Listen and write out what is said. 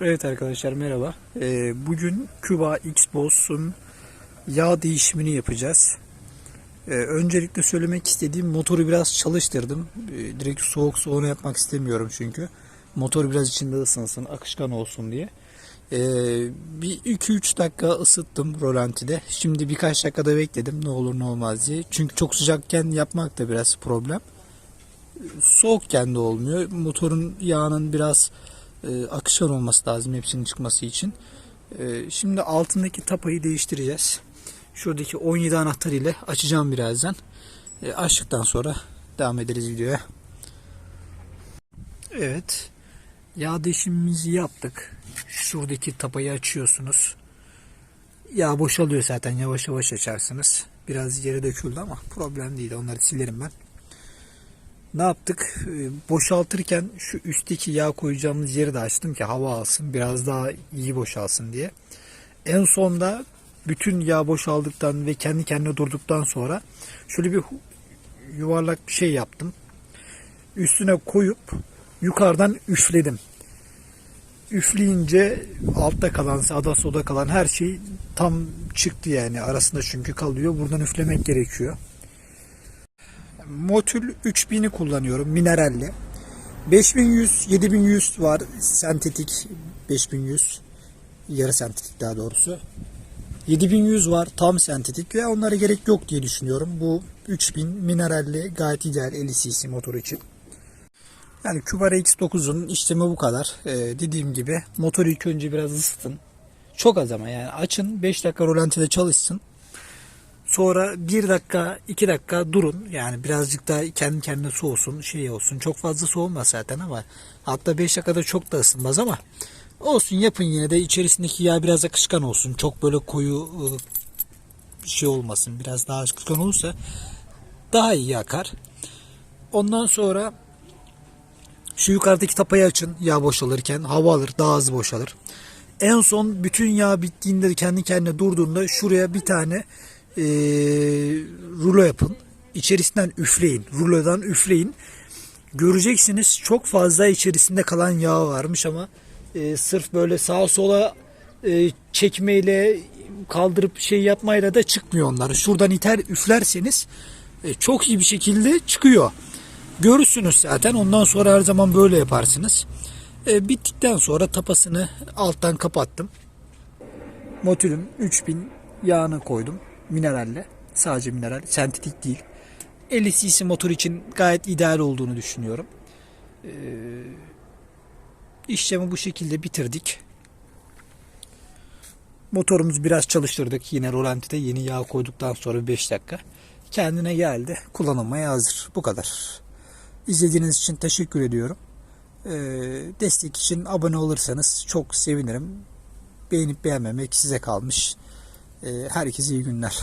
Evet arkadaşlar merhaba. Ee, bugün Cuba X-Boss'un yağ değişimini yapacağız. Ee, öncelikle söylemek istediğim motoru biraz çalıştırdım. Ee, direkt soğuk soğunu yapmak istemiyorum çünkü. Motor biraz içinde ısınsın, akışkan olsun diye. Ee, bir 2-3 dakika ısıttım rolantide. Şimdi birkaç dakikada bekledim ne olur ne olmaz diye. Çünkü çok sıcakken yapmak da biraz problem. Soğukken de olmuyor. Motorun yağının biraz e, akışkan olması lazım hepsinin çıkması için. E, şimdi altındaki tapayı değiştireceğiz. Şuradaki 17 anahtar ile açacağım birazdan. E, açtıktan sonra devam ederiz videoya. Evet. Yağ değişimimizi yaptık. Şuradaki tapayı açıyorsunuz. Yağ boşalıyor zaten yavaş yavaş açarsınız. Biraz yere döküldü ama problem değil. Onları silerim ben ne yaptık? Ee, Boşaltırken şu üstteki yağ koyacağımız yeri de açtım ki hava alsın biraz daha iyi boşalsın diye. En sonda bütün yağ boşaldıktan ve kendi kendine durduktan sonra şöyle bir yuvarlak bir şey yaptım. Üstüne koyup yukarıdan üfledim. Üfleyince altta kalan, sağda solda kalan her şey tam çıktı yani. Arasında çünkü kalıyor. Buradan üflemek gerekiyor. Motül 3000'i kullanıyorum mineralli. 5100, 7100 var sentetik 5100 yarı sentetik daha doğrusu. 7100 var tam sentetik ve onlara gerek yok diye düşünüyorum. Bu 3000 mineralli gayet ideal 50 cc motor için. Yani Cubara X9'un işlemi bu kadar. Ee, dediğim gibi motoru ilk önce biraz ısıtın. Çok az ama yani açın 5 dakika rolantide çalışsın. Sonra 1 dakika 2 dakika durun. Yani birazcık da kendi kendine soğusun şey olsun. Çok fazla soğumaz zaten ama hatta 5 dakikada çok da ısınmaz ama olsun yapın yine de içerisindeki yağ biraz akışkan olsun. Çok böyle koyu ıı, şey olmasın. Biraz daha akışkan olursa daha iyi yakar. Ondan sonra şu yukarıdaki tapayı açın yağ boşalırken hava alır daha hızlı boşalır. En son bütün yağ bittiğinde kendi kendine durduğunda şuraya bir tane e, rulo yapın. İçerisinden üfleyin. Rulodan üfleyin. Göreceksiniz çok fazla içerisinde kalan yağ varmış ama e, sırf böyle sağa sola e, çekmeyle kaldırıp şey yapmayla da çıkmıyor onlar. Şuradan iter üflerseniz e, çok iyi bir şekilde çıkıyor. Görürsünüz zaten. Ondan sonra her zaman böyle yaparsınız. E, bittikten sonra tapasını alttan kapattım. Motülüm 3000 yağını koydum. Mineralle. Sadece mineral. Sentetik değil. 50 cc motor için gayet ideal olduğunu düşünüyorum. Ee, işlemi bu şekilde bitirdik. Motorumuzu biraz çalıştırdık. Yine rolantide yeni yağ koyduktan sonra 5 dakika. Kendine geldi. Kullanılmaya hazır. Bu kadar. İzlediğiniz için teşekkür ediyorum. Ee, destek için abone olursanız çok sevinirim. Beğenip beğenmemek size kalmış. Ee, herkese iyi günler.